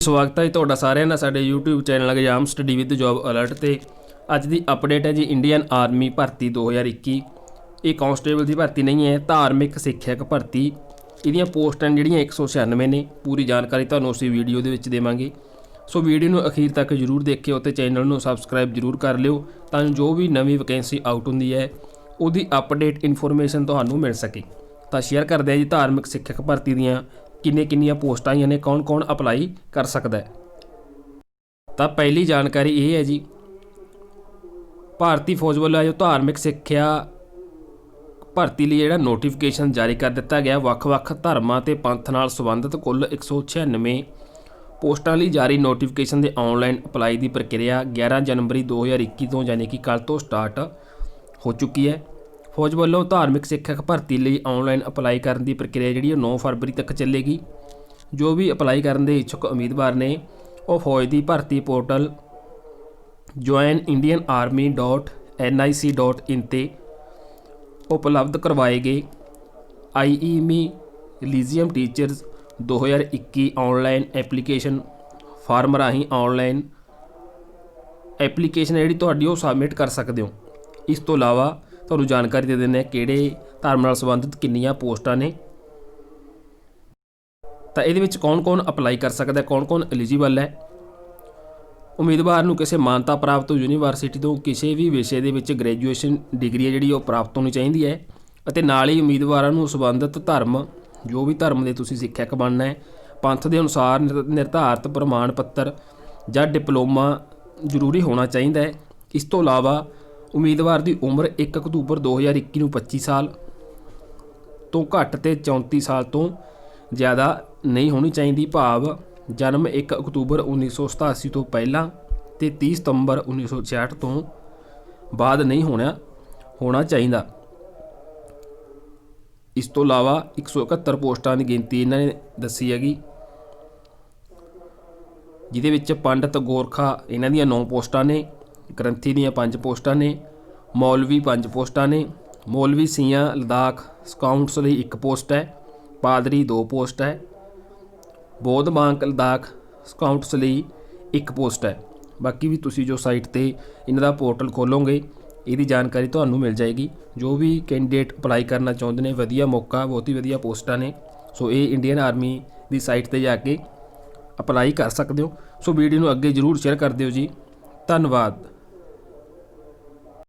ਸਵਾਗਤ ਹੈ ਜੀ ਤੁਹਾਡਾ ਸਾਰਿਆਂ ਦਾ ਸਾਡੇ YouTube channel exam study with job alert ਤੇ। ਅੱਜ ਦੀ ਅਪਡੇਟ ਹੈ ਜੀ ਇੰਡੀਅਨ ਆਰਮੀ ਭਰਤੀ 2021 ਇਹ ਕਾਂਸਟੇਬਲ ਦੀ ਭਰਤੀ ਨਹੀਂ ਹੈ, ਧਾਰਮਿਕ ਸਿੱਖਿਅਕ ਭਰਤੀ। ਇਹਦੀਆਂ ਪੋਸਟਾਂ ਜਿਹੜੀਆਂ 196 ਨੇ, ਪੂਰੀ ਜਾਣਕਾਰੀ ਤੁਹਾਨੂੰ ਅਸੀਂ ਵੀਡੀਓ ਦੇ ਵਿੱਚ ਦੇਵਾਂਗੇ। ਸੋ ਵੀਡੀਓ ਨੂੰ ਅਖੀਰ ਤੱਕ ਜਰੂਰ ਦੇਖਿਓ ਤੇ ਚੈਨਲ ਨੂੰ ਸਬਸਕ੍ਰਾਈਬ ਜਰੂਰ ਕਰ ਲਿਓ ਤਾਂ ਜੋ ਵੀ ਨਵੀਂ ਵੈਕੈਂਸੀ ਆਊਟ ਹੁੰਦੀ ਹੈ, ਉਹਦੀ ਅਪਡੇਟ ਇਨਫੋਰਮੇਸ਼ਨ ਤੁਹਾਨੂੰ ਮਿਲ ਸਕੇ। ਤਾਂ ਸ਼ੇਅਰ ਕਰਦੇ ਆ ਜੀ ਧਾਰਮਿਕ ਸਿੱਖਿਅਕ ਭਰਤੀ ਦੀਆਂ। ਕਿੰਨੇ ਕਿੰਨੀਆਂ ਪੋਸਟਾਂ ਆਈਆਂ ਨੇ ਕੌਣ-ਕੌਣ ਅਪਲਾਈ ਕਰ ਸਕਦਾ ਹੈ। ਤਾਂ ਪਹਿਲੀ ਜਾਣਕਾਰੀ ਇਹ ਹੈ ਜੀ, ਭਾਰਤੀ ਫੌਜ ਵੱਲੋਂ ਆਯੋ ਧਾਰਮਿਕ ਸਿੱਖਿਆ ਭਰਤੀ ਲਈ ਜਿਹੜਾ ਨੋਟੀਫਿਕੇਸ਼ਨ ਜਾਰੀ ਕਰ ਦਿੱਤਾ ਗਿਆ, ਵੱਖ-ਵੱਖ ਧਰਮਾਂ ਤੇ ਪੰਥ ਨਾਲ ਸੰਬੰਧਿਤ ਕੁੱਲ 196 ਪੋਸਟਾਂ ਲਈ ਜਾਰੀ ਨੋਟੀਫਿਕੇਸ਼ਨ ਦੇ ਆਨਲਾਈਨ ਅਪਲਾਈ ਦੀ ਪ੍ਰਕਿਰਿਆ 11 ਜਨਵਰੀ 2021 ਤੋਂ ਯਾਨੀ ਕਿ ਕੱਲ ਤੋਂ ਸਟਾਰਟ ਹੋ ਚੁੱਕੀ ਹੈ। ਫੌਜ ਵੱਲੋਂ ਧਾਰਮਿਕ ਸਿੱਖਿਅਕ ਭਰਤੀ ਲਈ ਆਨਲਾਈਨ ਅਪਲਾਈ ਕਰਨ ਦੀ ਪ੍ਰਕਿਰਿਆ ਜਿਹੜੀ ਉਹ 9 ਫਰਵਰੀ ਤੱਕ ਚੱਲੇਗੀ। ਜੋ ਵੀ ਅਪਲਾਈ ਕਰਨ ਦੇ ਇੱਛੁਕ ਉਮੀਦਵਾਰ ਨੇ, ਉਹ ਫੌਜ ਦੀ ਭਰਤੀ ਪੋਰਟਲ joinindianarmy.nic.in ਤੇ ਉਪਲਬਧ ਕਰਵਾਏ ਗਏ ਆਈਈਮੀ ਲੀਜੀਅਮ ਟੀਚਰਸ 2021 ਆਨਲਾਈਨ ਐਪਲੀਕੇਸ਼ਨ ਫਾਰਮ ਰਾਹੀਂ ਆਨਲਾਈਨ ਐਪਲੀਕੇਸ਼ਨ ਜਿਹੜੀ ਤੁਹਾਡੀ ਉਹ ਸਬਮਿਟ ਕਰ ਸਕਦੇ ਹੋ। ਇਸ ਤੋਂ ਇਲਾਵਾ ਤੁਹਾਨੂੰ ਜਾਣਕਾਰੀ ਦੇ ਦਿੰਦੇ ਹਾਂ ਕਿਹੜੇ ਧਰਮ ਨਾਲ ਸੰਬੰਧਿਤ ਕਿੰਨੀਆਂ ਪੋਸਟਾਂ ਨੇ। ਤਾਂ ਇਹਦੇ ਵਿੱਚ ਕੌਣ-ਕੌਣ ਅਪਲਾਈ ਕਰ ਸਕਦਾ ਹੈ ਕੌਣ-ਕੌਣ ਐਲੀਜੀਬਲ ਹੈ। ਉਮੀਦਵਾਰ ਨੂੰ ਕਿਸੇ ਮਾਨਤਾ ਪ੍ਰਾਪਤ ਯੂਨੀਵਰਸਿਟੀ ਤੋਂ ਕਿਸੇ ਵੀ ਵਿਸ਼ੇ ਦੇ ਵਿੱਚ ਗ੍ਰੈਜੂਏਸ਼ਨ ਡਿਗਰੀ ਹੈ ਜਿਹੜੀ ਉਹ ਪ੍ਰਾਪਤ ਹੋਣੀ ਚਾਹੀਦੀ ਹੈ ਅਤੇ ਨਾਲ ਹੀ ਉਮੀਦਵਾਰਾਂ ਨੂੰ ਸੰਬੰਧਿਤ ਧਰਮ, ਜੋ ਵੀ ਧਰਮ ਦੇ ਤੁਸੀਂ ਸਿੱਖਿਅਕ ਬਣਨਾ ਹੈ, ਪੰਥ ਦੇ ਅਨੁਸਾਰ ਨਿਰ- ਨਿਰਧਾਰਤ ਪ੍ਰਮਾਣ ਪੱਤਰ ਜਾਂ ਡਿਪਲੋਮਾ ਜ਼ਰੂਰੀ ਹੋਣਾ ਚਾਹੀਦਾ ਹੈ। ਇਸ ਤੋਂ ਇਲਾਵਾ ਉਮੀਦਵਾਰ ਦੀ ਉਮਰ 1 ਅਕਤੂਬਰ 2021 ਨੂੰ 25 ਸਾਲ ਤੋਂ ਘੱਟ ਤੇ 34 ਸਾਲ ਤੋਂ ਜ਼ਿਆਦਾ ਨਹੀਂ ਹੋਣੀ ਚਾਹੀਦੀ। ਭਾਵ ਜਨਮ 1 ਅਕਤੂਬਰ 1987 ਤੋਂ ਪਹਿਲਾਂ ਤੇ 30 ਸਤੰਬਰ 1966 ਤੋਂ ਬਾਅਦ ਨਹੀਂ ਹੋਣਾ ਹੋਣਾ ਚਾਹੀਦਾ। ਇਸ ਤੋਂ ਇਲਾਵਾ 171 ਪੋਸਟਾਂ ਦੀ ਗਿਣਤੀ ਇਹਨਾਂ ਨੇ ਦੱਸੀ ਹੈਗੀ, ਜਿਹਦੇ ਵਿੱਚ ਪੰਡਤ ਗੋਰਖਾ ਇਹਨਾਂ ਦੀਆਂ 9 ਪੋਸਟਾਂ ਨੇ ਗ੍ਰੰਥੀ ਦੀਆਂ ਪੰਜ ਪੋਸਟਾਂ ਨੇ, ਮੌਲਵੀ ਪੰਜ ਪੋਸਟਾਂ ਨੇ, ਮੌਲਵੀ ਸੀਆਂ, ਲਦਾਖ ਸਕਾਊਂਟਸ ਲਈ ਇੱਕ ਪੋਸਟ ਹੈ, ਪਾਦਰੀ ਦੋ ਪੋਸਟ ਹੈ, ਬੋਧ ਬਾਂਕ ਲਦਾਖ ਸਕਾਊਂਟਸ ਲਈ ਇੱਕ ਪੋਸਟ ਹੈ। ਬਾਕੀ ਵੀ ਤੁਸੀਂ ਜੋ ਸਾਈਟ ਤੇ ਇਹਨਾਂ ਦਾ ਪੋਰਟਲ ਖੋਲੋਗੇ, ਇਹਦੀ ਜਾਣਕਾਰੀ ਤੁਹਾਨੂੰ ਮਿਲ ਜਾਏਗੀ। ਜੋ ਵੀ ਕੈਂਡੀਡੇਟ ਅਪਲਾਈ ਕਰਨਾ ਚਾਹੁੰਦੇ ਨੇ, ਵਧੀਆ ਮੌਕਾ, ਬਹੁਤ ਹੀ ਵਧੀਆ ਪੋਸਟਾਂ ਨੇ, ਸੋ ਇਹ ਇੰਡੀਅਨ ਆਰਮੀ ਦੀ ਸਾਈਟ ਤੇ ਜਾ ਕੇ ਅਪਲਾਈ ਕਰ ਸਕਦੇ ਹੋ। ਸੋ ਵੀਡੀਓ ਨੂੰ ਅੱਗੇ ਜਰੂਰ ਸ਼ੇਅਰ ਕਰ ਦਿਓ ਜੀ। ਧੰਨਵਾਦ।